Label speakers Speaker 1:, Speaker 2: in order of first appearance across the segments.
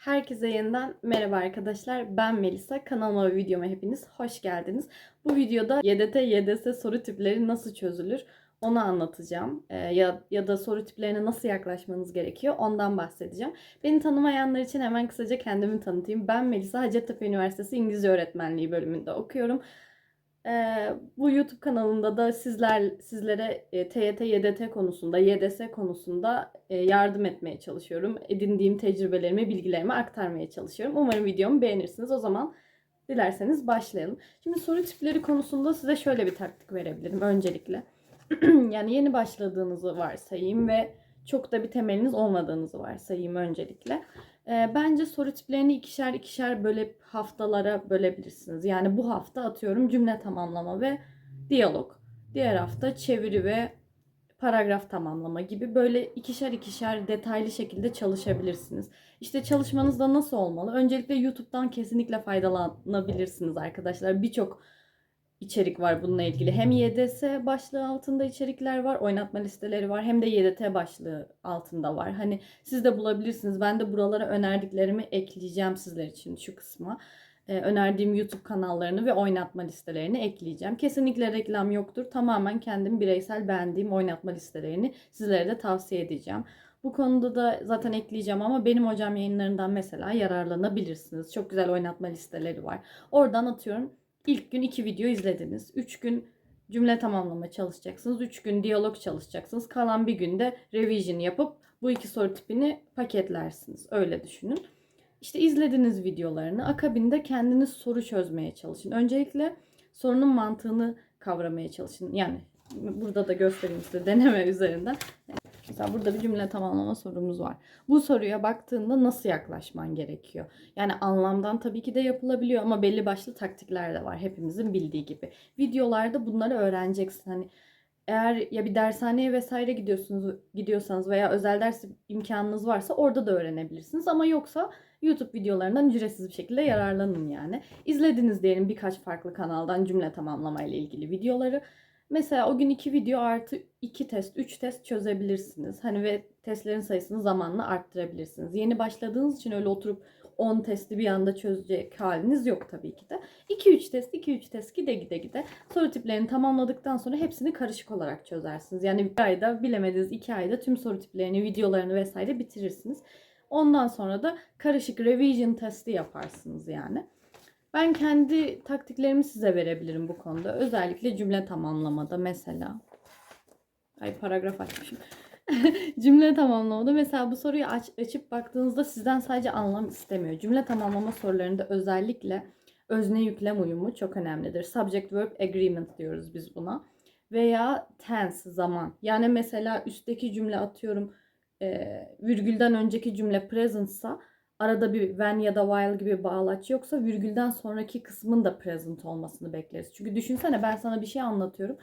Speaker 1: Herkese yeniden merhaba arkadaşlar. Ben Melisa. Kanalıma ve videoma hepiniz hoş geldiniz. Bu videoda YDT, YDS soru tipleri nasıl çözülür onu anlatacağım. Ee, ya, ya da soru tiplerine nasıl yaklaşmanız gerekiyor ondan bahsedeceğim. Beni tanımayanlar için hemen kısaca kendimi tanıtayım. Ben Melisa Hacettepe Üniversitesi İngilizce Öğretmenliği bölümünde okuyorum. Ee, bu YouTube kanalında da sizler sizlere e, TYT, YDT konusunda, YDS konusunda e, yardım etmeye çalışıyorum. Edindiğim tecrübelerimi, bilgilerimi aktarmaya çalışıyorum. Umarım videomu beğenirsiniz. O zaman dilerseniz başlayalım. Şimdi soru tipleri konusunda size şöyle bir taktik verebilirim öncelikle. yani yeni başladığınızı varsayayım ve çok da bir temeliniz olmadığınızı varsayayım öncelikle. Ee, bence soru tiplerini ikişer ikişer böyle haftalara bölebilirsiniz. Yani bu hafta atıyorum cümle tamamlama ve diyalog. Diğer hafta çeviri ve paragraf tamamlama gibi böyle ikişer ikişer detaylı şekilde çalışabilirsiniz. İşte çalışmanız da nasıl olmalı? Öncelikle YouTube'dan kesinlikle faydalanabilirsiniz arkadaşlar. Birçok içerik var bununla ilgili. Hem YDS başlığı altında içerikler var, oynatma listeleri var. Hem de YDT başlığı altında var. Hani siz de bulabilirsiniz. Ben de buralara önerdiklerimi ekleyeceğim sizler için şu kısma. Ee, önerdiğim YouTube kanallarını ve oynatma listelerini ekleyeceğim. Kesinlikle reklam yoktur. Tamamen kendim bireysel beğendiğim oynatma listelerini sizlere de tavsiye edeceğim. Bu konuda da zaten ekleyeceğim ama benim hocam yayınlarından mesela yararlanabilirsiniz. Çok güzel oynatma listeleri var. Oradan atıyorum İlk gün iki video izlediniz. Üç gün cümle tamamlama çalışacaksınız. Üç gün diyalog çalışacaksınız. Kalan bir günde revision yapıp bu iki soru tipini paketlersiniz. Öyle düşünün. İşte izlediniz videolarını. Akabinde kendiniz soru çözmeye çalışın. Öncelikle sorunun mantığını kavramaya çalışın. Yani burada da göstereyim size deneme üzerinden. Mesela burada bir cümle tamamlama sorumuz var. Bu soruya baktığında nasıl yaklaşman gerekiyor? Yani anlamdan tabii ki de yapılabiliyor ama belli başlı taktikler de var hepimizin bildiği gibi. Videolarda bunları öğreneceksin. Hani eğer ya bir dershaneye vesaire gidiyorsunuz gidiyorsanız veya özel ders imkanınız varsa orada da öğrenebilirsiniz ama yoksa YouTube videolarından ücretsiz bir şekilde yararlanın yani. İzlediniz diyelim birkaç farklı kanaldan cümle tamamlama ile ilgili videoları. Mesela o gün iki video artı iki test, üç test çözebilirsiniz. Hani ve testlerin sayısını zamanla arttırabilirsiniz. Yeni başladığınız için öyle oturup 10 testi bir anda çözecek haliniz yok tabii ki de. 2-3 test, 2-3 test gide gide gide soru tiplerini tamamladıktan sonra hepsini karışık olarak çözersiniz. Yani bir ayda bilemediğiniz 2 ayda tüm soru tiplerini, videolarını vesaire bitirirsiniz. Ondan sonra da karışık revision testi yaparsınız yani. Ben kendi taktiklerimi size verebilirim bu konuda. Özellikle cümle tamamlamada mesela. Ay paragraf açmışım. cümle tamamlamada mesela bu soruyu aç, açıp baktığınızda sizden sadece anlam istemiyor. Cümle tamamlama sorularında özellikle özne yüklem uyumu çok önemlidir. Subject verb agreement diyoruz biz buna. Veya tense zaman. Yani mesela üstteki cümle atıyorum e, virgülden önceki cümle present'sa arada bir when ya da while gibi bağlaç yoksa virgülden sonraki kısmın da present olmasını bekleriz. Çünkü düşünsene ben sana bir şey anlatıyorum.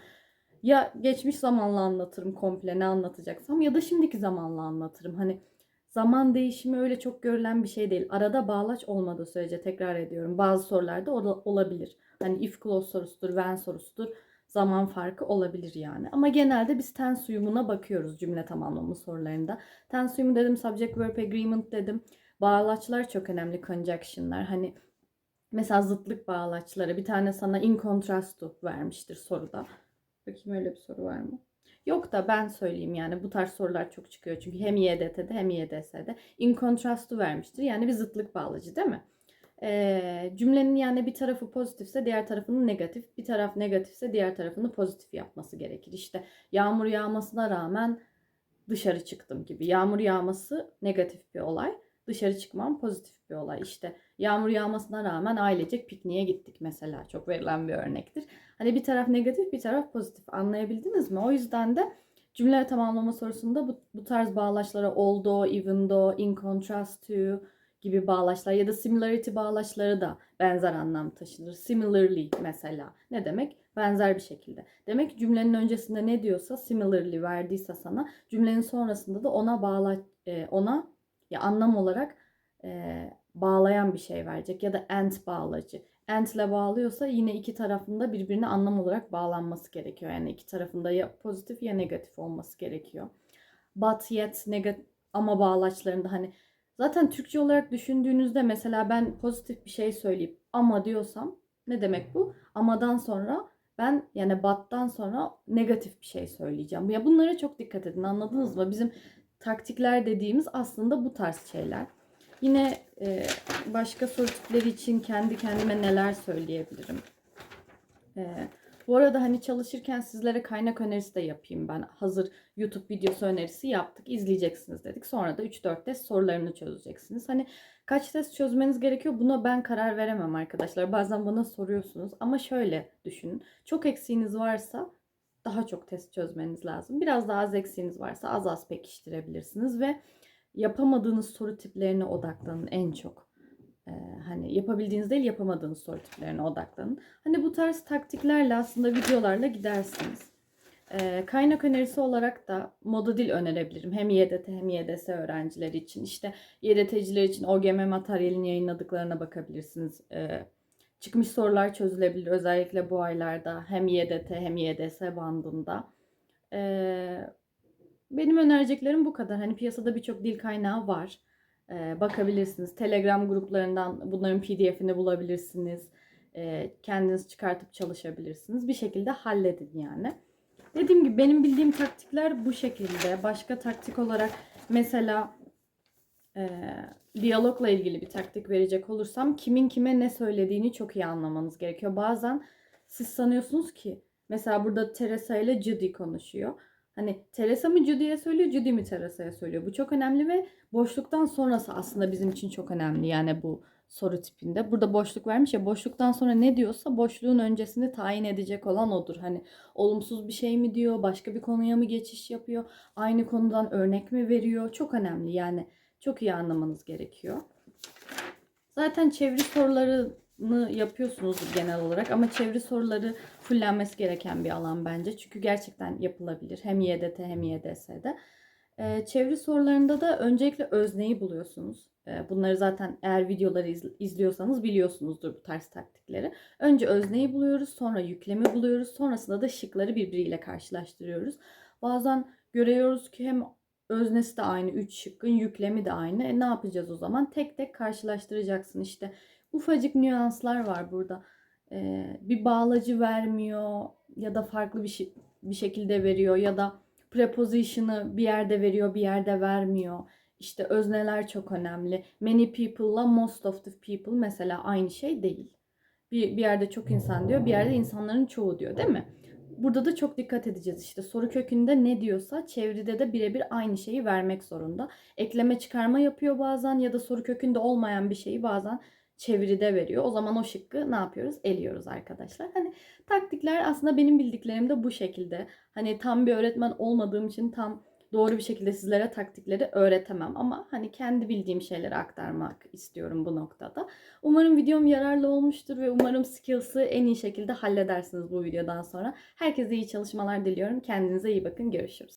Speaker 1: Ya geçmiş zamanla anlatırım komple ne anlatacaksam ya da şimdiki zamanla anlatırım. Hani zaman değişimi öyle çok görülen bir şey değil. Arada bağlaç olmadığı sürece tekrar ediyorum. Bazı sorularda olabilir. Hani if clause sorusudur, when sorusudur. Zaman farkı olabilir yani. Ama genelde biz tense uyumuna bakıyoruz cümle tamamlama sorularında. Tense uyumu dedim, subject verb agreement dedim. Bağlaçlar çok önemli conjunction'lar. Hani mesela zıtlık bağlaçları bir tane sana in contrast to vermiştir soruda. Bakayım öyle bir soru var mı? Yok da ben söyleyeyim yani bu tarz sorular çok çıkıyor. Çünkü hem YDT'de hem YDS'de in contrast to vermiştir. Yani bir zıtlık bağlacı değil mi? Ee, cümlenin yani bir tarafı pozitifse diğer tarafının negatif, bir taraf negatifse diğer tarafını pozitif yapması gerekir. İşte yağmur yağmasına rağmen dışarı çıktım gibi. Yağmur yağması negatif bir olay dışarı çıkmam pozitif bir olay. İşte yağmur yağmasına rağmen ailecek pikniğe gittik mesela. Çok verilen bir örnektir. Hani bir taraf negatif bir taraf pozitif anlayabildiniz mi? O yüzden de cümle tamamlama sorusunda bu, bu tarz bağlaçlara although, even though, in contrast to gibi bağlaçlar ya da similarity bağlaçları da benzer anlam taşınır. Similarly mesela ne demek? Benzer bir şekilde. Demek ki cümlenin öncesinde ne diyorsa similarly verdiyse sana cümlenin sonrasında da ona bağla e, ona ya anlam olarak e, bağlayan bir şey verecek ya da and bağlacı. And ile bağlıyorsa yine iki tarafında birbirine anlam olarak bağlanması gerekiyor. Yani iki tarafında ya pozitif ya negatif olması gerekiyor. But yet negatif ama bağlaçlarında hani Zaten Türkçe olarak düşündüğünüzde mesela ben pozitif bir şey söyleyip ama diyorsam ne demek bu? Amadan sonra ben yani battan sonra negatif bir şey söyleyeceğim. Ya bunlara çok dikkat edin anladınız mı? Bizim taktikler dediğimiz aslında bu tarz şeyler. Yine e, başka soru tipleri için kendi kendime neler söyleyebilirim? E, bu arada hani çalışırken sizlere kaynak önerisi de yapayım ben. Hazır YouTube videosu önerisi yaptık. izleyeceksiniz dedik. Sonra da 3-4 test sorularını çözeceksiniz. Hani kaç test çözmeniz gerekiyor buna ben karar veremem arkadaşlar. Bazen bana soruyorsunuz ama şöyle düşünün. Çok eksiğiniz varsa daha çok test çözmeniz lazım. Biraz daha az eksiğiniz varsa az az pekiştirebilirsiniz ve yapamadığınız soru tiplerine odaklanın en çok. Ee, hani yapabildiğiniz değil yapamadığınız soru tiplerine odaklanın. Hani bu tarz taktiklerle aslında videolarla gidersiniz. Ee, kaynak önerisi olarak da moda dil önerebilirim. Hem YDT hem YDS öğrencileri için. İşte YDT'ciler için OGM materyalini yayınladıklarına bakabilirsiniz. Ee, çıkmış sorular çözülebilir özellikle bu aylarda hem YDT hem YDS bandında. Ee, benim önereceklerim bu kadar. Hani piyasada birçok dil kaynağı var. Ee, bakabilirsiniz. Telegram gruplarından bunların PDF'ini bulabilirsiniz. Ee, kendiniz çıkartıp çalışabilirsiniz. Bir şekilde halledin yani. Dediğim gibi benim bildiğim taktikler bu şekilde. Başka taktik olarak mesela e, diyalogla ilgili bir taktik verecek olursam kimin kime ne söylediğini çok iyi anlamanız gerekiyor. Bazen siz sanıyorsunuz ki mesela burada Teresa ile Judy konuşuyor. Hani Teresa mı Judy'ye söylüyor, Judy mi Teresa'ya söylüyor? Bu çok önemli ve boşluktan sonrası aslında bizim için çok önemli. Yani bu soru tipinde. Burada boşluk vermiş ya boşluktan sonra ne diyorsa boşluğun öncesini tayin edecek olan odur. Hani olumsuz bir şey mi diyor, başka bir konuya mı geçiş yapıyor, aynı konudan örnek mi veriyor? Çok önemli yani çok iyi anlamanız gerekiyor. Zaten çeviri sorularını yapıyorsunuz genel olarak ama çeviri soruları fullenmesi gereken bir alan bence. Çünkü gerçekten yapılabilir hem YDT hem YDS'de. Ee, çeviri sorularında da öncelikle özneyi buluyorsunuz. Ee, bunları zaten eğer videoları iz- izliyorsanız biliyorsunuzdur bu tarz taktikleri. Önce özneyi buluyoruz, sonra yüklemi buluyoruz, sonrasında da şıkları birbiriyle karşılaştırıyoruz. Bazen görüyoruz ki hem öznesi de aynı, 3 şıkkın yüklemi de aynı. E ne yapacağız o zaman? Tek tek karşılaştıracaksın işte. Ufacık nüanslar var burada. Ee, bir bağlacı vermiyor ya da farklı bir şey, bir şekilde veriyor ya da preposition'ı bir yerde veriyor, bir yerde vermiyor. İşte özneler çok önemli. Many people'la most of the people mesela aynı şey değil. Bir, bir yerde çok insan diyor, bir yerde insanların çoğu diyor değil mi? Burada da çok dikkat edeceğiz işte soru kökünde ne diyorsa çevrede de birebir aynı şeyi vermek zorunda. Ekleme çıkarma yapıyor bazen ya da soru kökünde olmayan bir şeyi bazen çeviride veriyor. O zaman o şıkkı ne yapıyoruz? Eliyoruz arkadaşlar. Hani taktikler aslında benim bildiklerim de bu şekilde. Hani tam bir öğretmen olmadığım için tam doğru bir şekilde sizlere taktikleri öğretemem ama hani kendi bildiğim şeyleri aktarmak istiyorum bu noktada. Umarım videom yararlı olmuştur ve umarım skills'ı en iyi şekilde halledersiniz bu videodan sonra. Herkese iyi çalışmalar diliyorum. Kendinize iyi bakın. Görüşürüz.